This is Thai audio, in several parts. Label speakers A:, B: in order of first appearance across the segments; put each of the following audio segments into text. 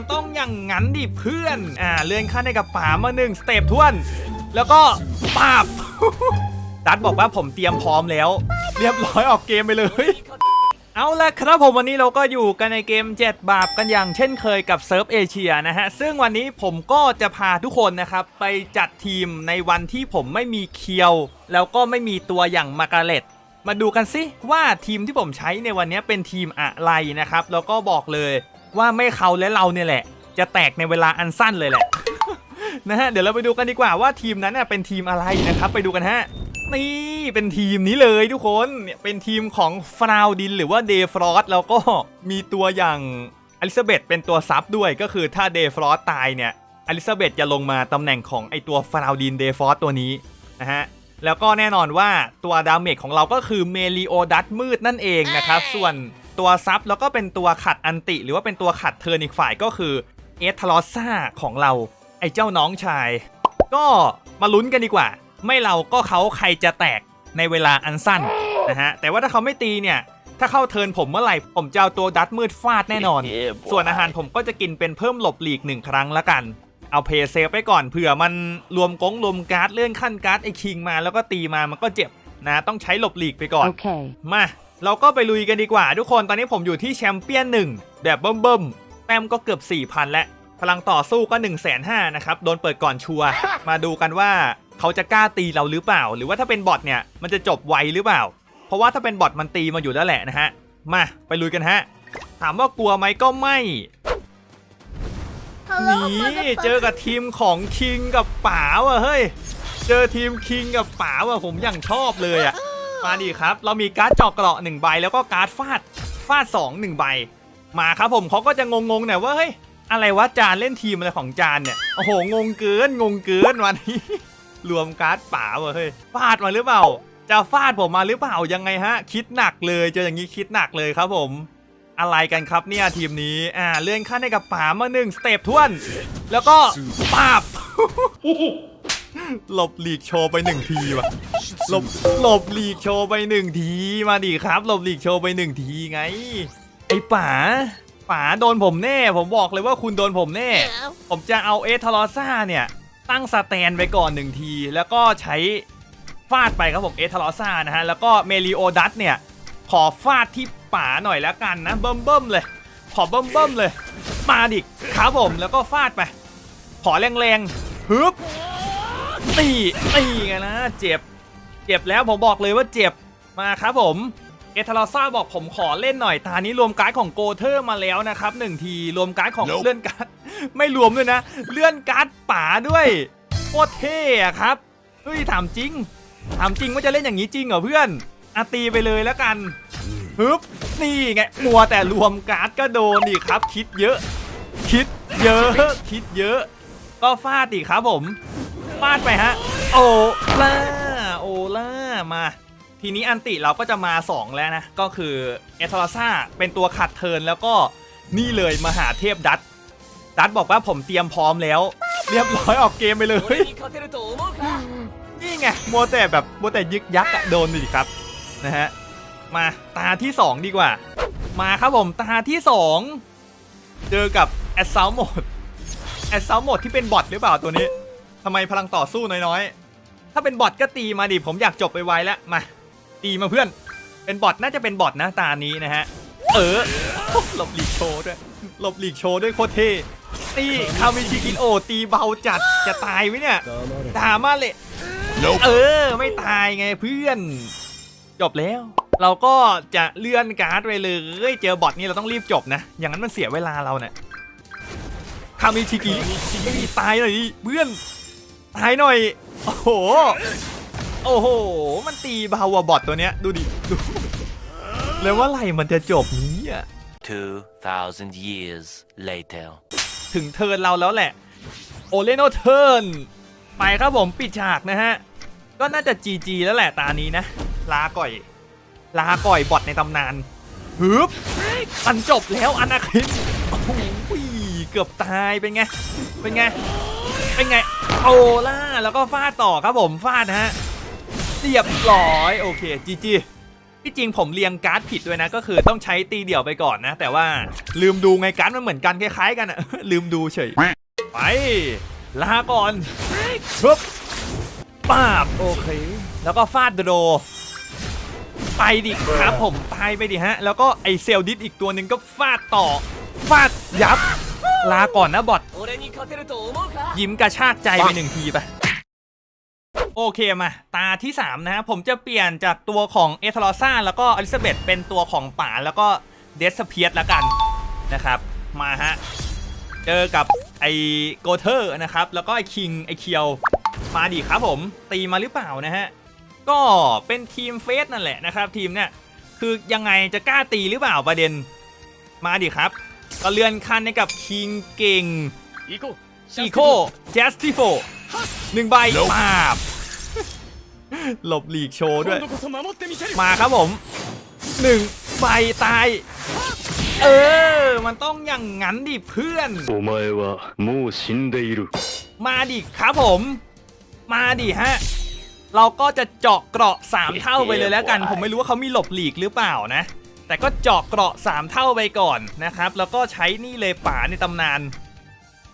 A: มันต้องอย่างงั้นดิเพื่อน อ่า เลื่อนขั้นให้กับป๋ามาหนึ่งสเต็ปท้วน แล้วก็ปาบ ดัดบอกว่าผมเตรียมพร้อมแล้ว เรียบร้อยออกเกมไปเลย เอาละครับผมวันนี้เราก็อยู่กันในเกม 7 บาปกันอย่างเช่นเคยกับเซิร์ฟเอเชียนะฮะ ซึ่งวันนี้ผมก็จะพาทุกคนนะครับ ไปจัดทีมในวันที่ผมไม่มีเคียว แล้วก็ไม่มีตัวอย่างมาการเล็ตมาดูกันสิว่าทีมที่ผมใช้ในวันนี้เป็นทีมอะไรนะครับ แล้วก็บอกเลย ว่าไม่เขาและเราเนี่ยแหละ จะแตกในเวลาอันสั้นเลยแหละนะฮะเดี๋ยวเราไปดูกันดีกว่าว่าทีมนั้นน่ะเป็นทีมอะไรนะครับ ไปดูกันฮะนี่เป็นทีมนี้เลยทุกคนเนี่ยเป็นทีมของฟราวดินหรือว่าเดฟรอสแล้วก็มีตัวอย่างอลิซาเบธเป็นตัวซับด้วยก็คือถ้าเดฟรอสตายเนี่ยอลิซาเบธจะลงมาตำแหน่งของไอตัวฟราวดินเดฟรอสตัวนี้นะฮะแล้วก็แน่นอนว่าตัวดาเมจของเราก็คือเมลิโอดัตมืดนั่นเองนะครับ ส่วน ตัวซับแล้วก็เป็นตัวขัดอันติ หรือว่าเป็นตัวขัดเทิร์นอีกฝ่ายก็คือเอสทลอซ่าของเรา ไอเจ้าน้องชาย ก็มาลุ้นกันดีกว่า ไม่เราก็เขาใครจะแตกในเวลาอันสั้นนะฮะแต่ว่าถ้าเขาไม่ตีเนี่ย ถ้าเข้าเทิร์นผมเมื่อไหร่ ผมจะเอาตัวดัตมืดฟาดแน่นอน ส่วนอาหารผมก็จะกินเป็นเพิ่มหลบหลีกหนึ่งครั้งละกันเอาเพย์เซฟไปก่อนเผื่อมันรวมกงรวมการ์ดเลื่อนขั้นการ์ดไอคิงมาแล้วก็ตีมามันก็เจ็บนะต้องใช้หลบหลีกไปก่อน
B: Okay.
A: มา เราก็ไปลุยกันดีกว่าทุกคนตอนนี้ผมอยู่ที่แชมเปี้ยนหนึ่งแบบเบิ่มๆแต้มก็เกือบ 4,000 แล้วพลังต่อสู้ก็ 1 5 0 0 0นะครับ โดนเปิดก่อนชัวร์มาดูกันว่าเขาจะกล้าตีเราหรือเปล่า หรือว่าถ้าเป็นบอทเนี่ยมันจะจบไวหรือเปล่า เพราะว่าถ้าเป็นบอทมันตีมาอยู่แล้วแหละนะฮะ มาไปลุยกันฮะ ถามว่ากลัวไหมก็ไม่นี่เจอกับทีมของคิงกับป๋าว่ะเฮ้ย เจอทีมคิงกับป๋าว่ะผมอย่างชอบเลยอะ มาดีครับ เรามีการ์ดเจาะเกราะหนึ่งใบแล้วก็การ์ดฟาดฟาดสองหนึ่งใบ มาครับผมเขาก็จะงงๆหน่อยว่าเฮ้ยอะไรวะจานเล่นทีมอะไรของจานเนี่ยโอ้โหงงเกินงงเกินวันนี้ รวมการ์ดป่าว่ะเฮ้ยฟาดมาหรือเปล่า จะฟาดผมมาหรือเปล่ายังไงฮะ คิดหนักเลยเจออย่างนี้คิดหนักเลยครับผม อะไรกันครับเนี่ยทีมนี้อ่าเลื่อนขั้นให้กับป๋ามาหนึ่งสเต็ปท้วน แล้วก็ปาบหลบหลีกโชว์ไปหนึ่งทีว่ะ หลบหลบหลีกโชว์ไปหนึ่งทีมาดิครับหลบหลีกโชว์ไปหนึ่งทีไง ไอ้ป๋าป๋าโดนผมแน่ ผมบอกเลยว่าคุณโดนผมแน่ ผมจะเอาเอทารอซ่าเนี่ย ตั้งสแตนไปก่อนหนึ่งที แล้วก็ใช้ฟาดไปครับผมเอทารอซ่านะฮะ แล้วก็เมลิโอดัตเนี่ย ขอฟาดที่ป๋าหน่อยแล้วกันนะเบิ่มเบิ่มเลย ขอเบิ่มเบิ่มเลย มาดิครับผมแล้วก็ฟาดไป ขอแรงๆฮึบตีตีไงนะเจ็บ เจ็บแล้วผมบอกเลยว่าเจ็บมาครับผมเอทาราซ่าบอกผมขอเล่นหน่อยตานี้รวมการ์ดของโกเทอร์มาแล้วนะครับหนึ่งทีรวมการ์ดของ
C: Nope
A: เลื่อนการ์ดไม่รวมด้วยนะ เลื่อนการ์ดป่าด้วยโคตรเท่อะครับเฮ้ยถามจริงถามจริงว่าจะเล่นอย่างนี้จริงเหรอเพื่อนอาตีไปเลยแล้วกันฮึบนี่ไงมัวแต่รวมการ์ดก็โดนดิครับ คิดเยอะ คิดเยอะ คิดเยอะ ก็ฟาดดิครับผมฟาดไปฮะ โอล่า โอล่ามา ทีนี้อันติเราก็จะมา 2 แล้วนะ ก็คือเอทอร์ซ่าเป็นตัวขัดเทินแล้วก็นี่เลยมหาเทพดัตดัตบอกว่าผมเตรียมพร้อมแล้ว เรียบร้อยออกเกมไปเลย นี่ไงมัวแต่แบบมัวแต่ยึกยักอะโดนดิครับนะฮะมาตาที่ 2 ดีกว่า มาครับผมตาที่ 2 เจอกับแอสซ l ลโหมดแอสซ l ลโหมดที่เป็นบอทหรือเปล่าตัวนี้ทำไมพลังต่อสู้น้อยๆ ถ้าเป็นบอทก็ตีมาดิผมอยากจบไปไวๆแล้วมาตีมาเพื่อน เป็นบอทน่าจะเป็นบอทนะตานี้นะฮะเออหลบหลีกโชว์ด้วยหลบหลีกโชว์ด้วยโคตรเท่ตีคามิชิกินโอตีเบาจัดจะตายไหมเนี่ยดามาเลย
C: Nope.
A: เออ ไม่ตายไงเพื่อน จบแล้ว เราก็จะเลื่อนการ์ดไปเลยเจอบอทนี่เราต้องรีบจบนะ อย่างนั้นมันเสียเวลาเราเนี่ยคามิชิกิตายหน่อยดิเพื่อน ตายหน่อย โอ้โห โอ้โห มันตีเบาว่ะบอทตัวเนี้ย ดูดิดูแล้วว่าไหร่มันจะจบนี้อะ
D: 2,000 years later.
A: ถึงเทิร์นเราแล้วแหละ โอเลโนเทิร์น ไปครับผมปิดฉากนะฮะ ก็น่าจะ GG แล้วแหละตานี้นะ ลาก่อย ลาก่อยบอทในตำนานฮึบมันจบแล้วอนาคินโอ้โหเกือบตายเป็นไง เป็นไง เป็นไงโอล่าแล้วก็ฟาดต่อครับผมฟาดนะฮะเรียบร้อยโอเค GG ที่จริงผมเรียงการ์ดผิดด้วยนะ ก็คือต้องใช้ตีเดี่ยวไปก่อนนะ แต่ว่าลืมดูไงการ์ดมันเหมือนกันคล้ายๆ กันอะลืมดูเฉยไปลาก่อนปึ๊บป้าบโอเค แล้วก็ฟาดโดไปดิครับผมตายไปดิฮะ แล้วก็ไอเซลดิสอีกตัวหนึ่งก็ฟาดต่อ ฟาดยับ ลาก่อนนะบอทยิ้มกระชากใจไปหนึ่งทีไปโอเคมาตาที่ 3 นะฮะผมจะเปลี่ยนจากตัวของเอทลอซ่าแล้วก็อลิซาเบธเป็นตัวของป่าแล้วก็เดสเพียสละกันนะครับ มาฮะ เจอกับไอโกเทอร์นะครับ แล้วก็ไอคิงไอเคียว มาดีครับผมตีมาหรือเปล่านะฮะ ก็เป็นทีมเฟสนั่นแหละนะครับ ทีมเนี่ย คือยังไงจะกล้าตีหรือเปล่าประเด็น มาดีครับ ก็เลื่อนขั้นให้กับคิงเก่ง
B: อีโค
A: อีโคเจสติโฟหนึ่งใบมาบหลบหลีกโชว์ด้วย มาครับผมหนึ่งใบตาย เออ มันต้องอย่างงั้นดิเพื่อน
C: มา
A: มาดิครับผม มาดิฮะ เราก็จะเจาะเกราะสามเท่าไปเลยแล้วกัน ผมไม่รู้ว่าเขามีหลบหลีกหรือเปล่านะ แต่ก็เจาะเกราะ 3 เท่าไปก่อนนะครับ แล้วก็ใช้นี่เลยป่าในตำนาน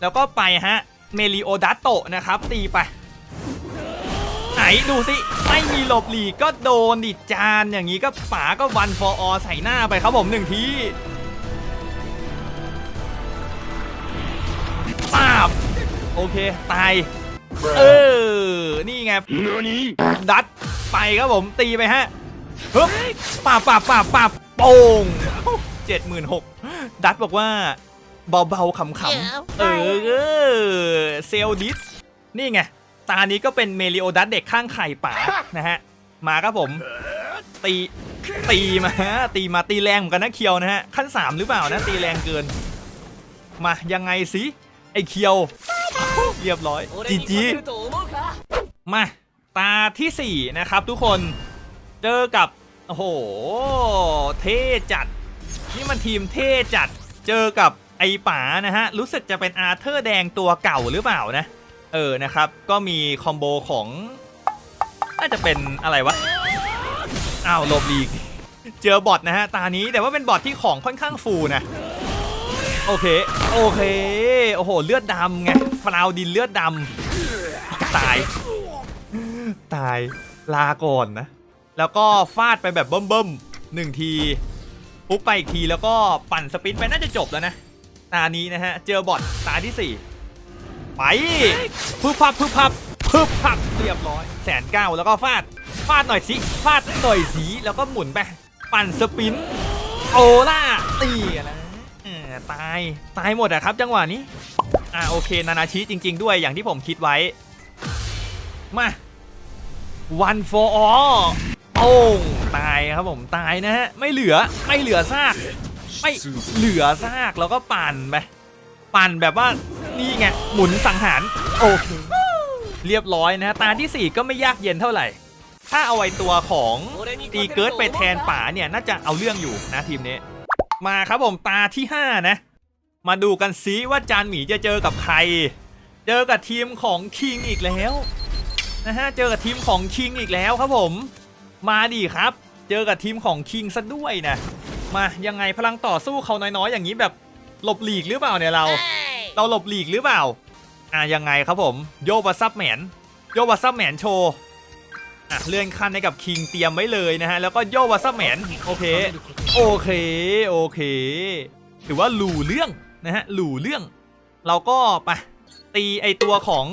A: แล้วก็ไปฮะ เมลิโอดัตโตะนะครับ ตีไป ไหนดูสิ ไม่มีหลบหลีกก็โดนดิจานอย่างนี้ก็ป๋าก็วันฟอร์อใส่หน้าไปครับผมหนึ่งทีป้าบโอเค ตาย เออ นี่ไง
C: 何
A: ดัดไปครับผมตีไปฮะฮึบปาบปาบปาบปาบ โป่งเจ็ดหมื่นหกดัตบอกว่าเบาๆขำๆ เออ เซลดิส นี่ไง ตานี้ก็เป็นเมลิโอดัตเด็กข้างไข่ป่านะฮะ มาครับผม ตี ตีมา ตีมาตีแรงเหมือนกันนะเคียวนะฮะ ขั้น 3 หรือเปล่านะ ตีแรงเกิน มายังไงสิ ไอเคียว เรียบร้อย จีจี มา ตาที่ 4 นะครับทุกคน เจอกับ โอ้โห เท่จัด นี่มันทีมเท่จัด เจอกับไอป๋านะฮะ รู้สึกจะเป็นอาร์เธอร์แดงตัวเก่าหรือเปล่านะ เออ นะครับ ก็มีคอมโบของ น่าจะเป็นอะไรวะ อ้าวลบลีก เจอบอทนะฮะ ตานี้แต่ว่าเป็นบอทที่ของค่อนข้างฟูนะ โอเค โอเค โอ้โห เลือดดำไงฟลาวดินเลือดดำ ตาย ตาย ลาก่อนนะ แล้วก็ฟาดไปแบบเบิ่มๆหนึ่งทีปุ๊บไปอีกทีแล้วก็ปั่นสปินไปน่าจะจบแล้วนะตานี้นะฮะ เจอบอทตาที่ 4 ไปพึบพับพึบพับพึบพับเรียบร้อยแสนเก้าแล้วก็ฟาด ฟาดหน่อยสิฟาดหน่อยสิแล้วก็หมุนไป ปั่นสปินโอล่าตีนะตายตายหมดอะครับ จังหวะนี้ อ่าโอเค นานาชิจริง ๆ ด้วยอย่างที่ผมคิดไว้ มา one for all โอ้งตายครับผมตายนะฮะไม่เหลือไม่เหลือซาก ไม่เหลือซากแล้วก็ปั่นไปปั่นแบบว่านี่ไงหมุนสังหารโอเคเรียบร้อยนะตาที่ 4 ก็ไม่ยากเย็นเท่าไหร่ ถ้าเอาไว้ตัวของตีเกิร์ดไปแทนป่าเนี่ยน่าจะเอาเรื่องอยู่นะทีมนี้ มาครับผมตาที่ 5 นะ มาดูกันซิว่าจานหมีจะเจอกับใคร เจอกับทีมของคิงอีกแล้วนะฮะเจอกับทีมของคิงอีกแล้วครับผม มาดิครับ เจอกับทีมของคิงซะด้วยนะมายังไงพลังต่อสู้เขาน้อยๆ อย่างนี้แบบหลบหลีกหรือเปล่าเนี่ยเรา เราหลบหลีกหรือเปล่าอะยังไงครับผมโยบัสซับแมนโยบัสซับแมนโชว์อะเลื่อนขั้นให้กับคิงเตรียมไว้เลยนะฮะแล้วก็โยบัสซับแมนโอเคโอเคโอเคถือว่าหลู่เรื่องนะฮะหลู่เรื่อง เราก็ไปตีไอตัวของ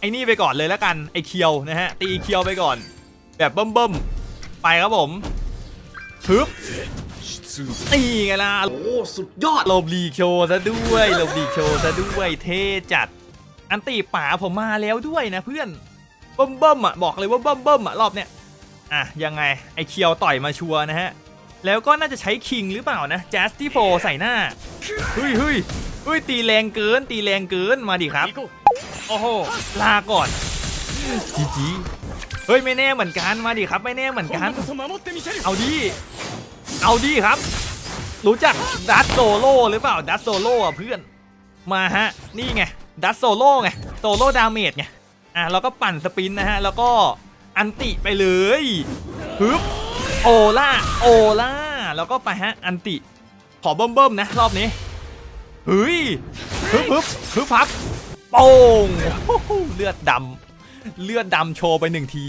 A: ไอ้นี่ไปก่อนเลยแล้วกันไอ้เคียวนะฮะตีเคียวไปก่อน แบบเบิ่มๆ ไปครับผมฮึบตีไงล่ะ
B: โอ้สุดยอด
A: ลบลีโชซะด้วยลบลีโชซะด้วยเทจัด อันตีป่าผมมาแล้วด้วยนะเพื่อนเบิ่มเบิ่มอะบอกเลยว่าเบิ่มเบิ่มอะรอบเนี้ยอะยังไงไอเคียวต่อยมาชัวนะฮะ แล้วก็น่าจะใช้คิงหรือเปล่านะแจสตี้โฟใส่หน้าเฮ้ยเฮ้ยเฮ้ยตีแรงเกินตีแรงเกินมาดิครับ โอ้โหลาก่อนจีจี เฮ้ยไม่แน่เหมือนกันมาดิครับ ไม่แน่เหมือนกัน เอาดีเอาดีครับ รู้จักดัตโซโล่หรือเปล่าดัตโซโล่เพื่อนมาฮะนี่ไงดัตโซโล่ไงโซโล่ดาเมจไงอะเราก็ปั่นสปินนะฮะแล้วก็อันติไปเลยฮึบโอล่าโอล่าแล้วก็ไปฮะอันติขอเบิ่มๆนะ รอบนี้เฮ้ยฮึบฮึบฮึบพับโป่งเลือดดำ เลือดดำโชว์ไปหนึ่งที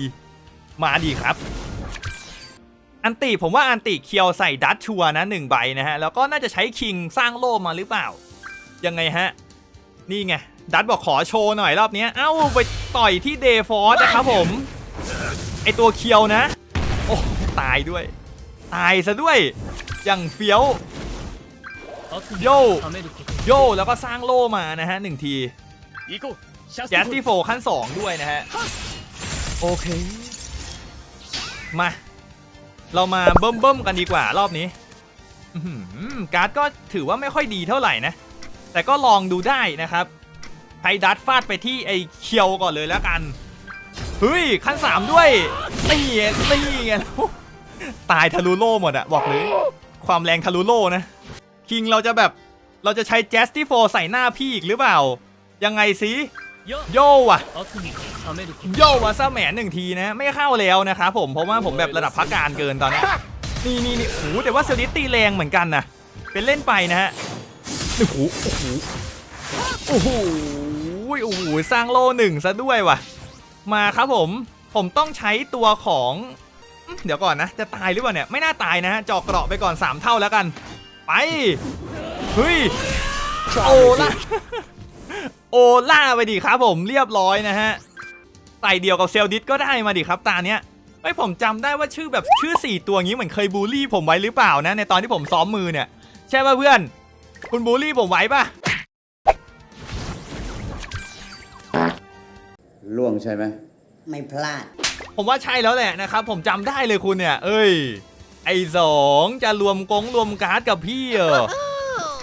A: มาดีครับ อันติผมว่าอันติเคียวใส่ดัตชัวนะหนึ่งใบนะฮะ แล้วก็น่าจะใช้คิงสร้างโล่มาหรือเปล่า ยังไงฮะ นี่ไง ดัตบอกขอโชว์หน่อยรอบนี้เอ้าไปต่อยที่เดฟอสนะครับผม ไอตัวเคียวนะ โอ้ตายด้วย ตายซะด้วย อย่างเฟี้ยวโยโยแล้วก็สร้างโล่มานะฮะหนึ่งที แจสตี้โฟขั้น 2 ด้วยนะฮะ โอเค มา เรามาเบิ่มเบิ่มๆกันดีกว่ารอบนี้อื้อหือการ์ดก็ถือว่าไม่ค่อยดีเท่าไหร่นะ แต่ก็ลองดูได้นะครับไฮดัตฟาดไปที่ไอเคียวก่อนเลยแล้วกัน เฮ้ย ขั้น 3 ด้วยตีตีไงแล้วตายทะลุโล่หมดอะบอกเลย ความแรงทะลุโล่นะ คิงเราจะแบบเราจะใช้แจสตี้โฟใส่หน้าพี่อีกหรือเปล่า ยังไงสิ
B: よ
A: โย่วะโย่ว่ะซะแหมหนึ่งทีนะ ไม่เข้าแล้วนะครับผมเพราะว่าผมแบบระดับพักการเกินตอนนี้นี่นี่นี่โอ้แต่ว่าเซลิสตีแรงเหมือนกันนะเป็นเล่นไปนะฮะโอ้โหโอ้โหโอ้โหโอ้โหสร้างโล่หนึ่งซะด้วยว่ะ มาครับผมผมต้องใช้ตัวของ เดี๋ยวก่อนนะ จะตายหรือเปล่าเนี่ย ไม่น่าตายนะฮะจอกเกราะไปก่อน 3 เท่าแล้วกัน ไป เฮ้ย โอ้ละ โอล่าไปดิครับผมเรียบร้อยนะฮะใส่เดียวกับเซลดิสก็ได้มาดิครับตาเนี้ยไอยผมจำได้ว่าชื่อแบบชื่อ 4 ตัวงี้เหมือนเคยบูลลี่ผมไว้หรือเปล่านะในตอนที่ผมซ้อมมือเนี่ย ใช่ป่ะเพื่อน คุณบูลลี่ผมไว้ป่ะ
E: ล่วงใช่ไหม
F: ไม่พลาด
A: ผมว่าใช่แล้วแหละนะครับ ผมจำได้เลยคุณเนี่ย เอ้ย ไอสองจะรวมกงรวมการ์ดกับพี่เออ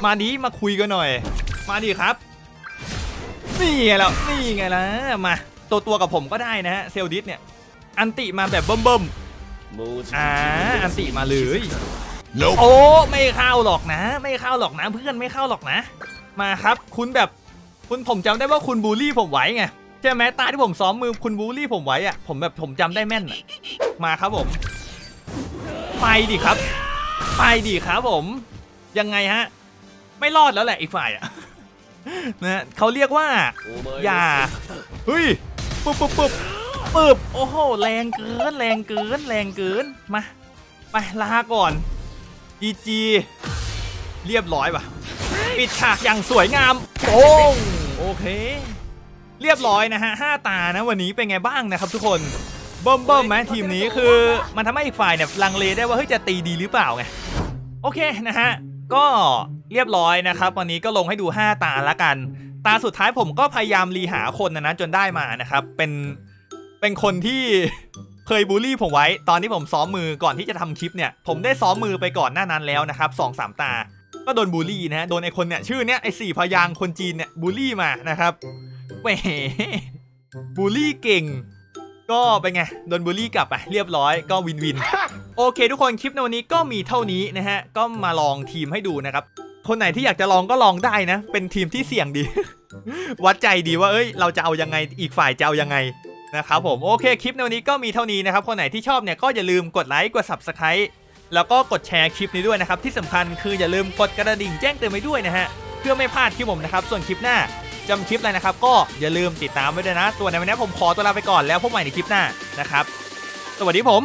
A: มาดีมาคุยกันหน่อย มาดีครับ นี่ไงแล้วนี่ไงล่ะมา ตัวตัวกับผมก็ได้นะฮะเซลดิสเนี่ย อันติมาแบบเบิ่มๆอ่าอันติมาเลยโอ้ไม่เข้าหรอกนะ ไม่เข้าหรอกนะ เพื่อนไม่เข้าหรอกนะ มาครับ คุณแบบคุณผมจำได้ว่าคุณบูลลี่ผมไว้ไงใช่ไหมตาที่ผมซ้อมมือคุณบูลลี่ผมไว้อะผมแบบผมจำได้แม่นอะมาครับผม ไปดิครับ ไปดิครับผม ยังไงฮะ ไม่รอดแล้วแหละอีกฝ่ายอะ นะฮะเขาเรียกว่าอย่าเฮ้ยปึ๊บปึ๊บปึ๊บปึ๊บโอ้โหแรงเกินแรงเกินแรงเกินมาไปลาก่อนจีจีเรียบร้อยป่ะปิดฉากอย่างสวยงามโป้งโอเค เรียบร้อยนะฮะห้าตานะวันนี้เป็นไงบ้างนะครับทุกคนเบิ่มเบิ่มไหมทีมนี้คือมันทำให้อีกฝ่ายเนี่ยลังเลได้ว่าเฮ้ยจะตีดีหรือเปล่าไงโอเคนะฮะก็ เรียบร้อยนะครับวันนี้ก็ลงให้ดู 5 ตาละกัน ตาสุดท้ายผมก็พยายามรีหาคนนะนะจนได้มานะครับ เป็นเป็นคนที่เคยบูลลี่ผมไว้ ตอนที่ผมซ้อมมือก่อนที่จะทำคลิปเนี่ย ผมได้ซ้อมมือไปก่อนหน้านั้นแล้วนะครับสองสามตา ก็โดนบูลลี่นะโดนไอคนเนี่ยชื่อเนี้ยไอสี่พยางค์คนจีนเนี่ยบูลลี่มานะครับแหมบูลลี่เก่ง ก็เป็นไงโดนบูลลี่กลับไปเรียบร้อยก็วินวิน โอเค ทุกคนคลิปในวันนี้ก็มีเท่านี้นะฮะก็มาลองทีมให้ดูนะครับ คนไหนที่อยากจะลองก็ลองได้นะ เป็นทีมที่เสี่ยงดี วัดใจดีว่าเอ้ย เราจะเอายังไงอีกฝ่ายจะเอายังไงนะครับผมโอเคคลิปในวันนี้ก็มีเท่านี้นะครับ คนไหนที่ชอบเนี่ยก็อย่าลืมกดไลค์กด subscribe แล้วก็กดแชร์คลิปนี้ด้วยนะครับ ที่สำคัญคืออย่าลืมกดกระดิ่งแจ้งเตือนไว้ด้วยนะฮะเพื่อไม่พลาดคลิปผมนะครับ ส่วนคลิปหน้าจำคลิปอะไรนะครับ ก็อย่าลืมติดตามไว้ด้วยนะ ตัวในวันนี้ผมขอตัวลาไปก่อนแล้วพบใหม่ในคลิปหน้านะครับ สวัสดีผม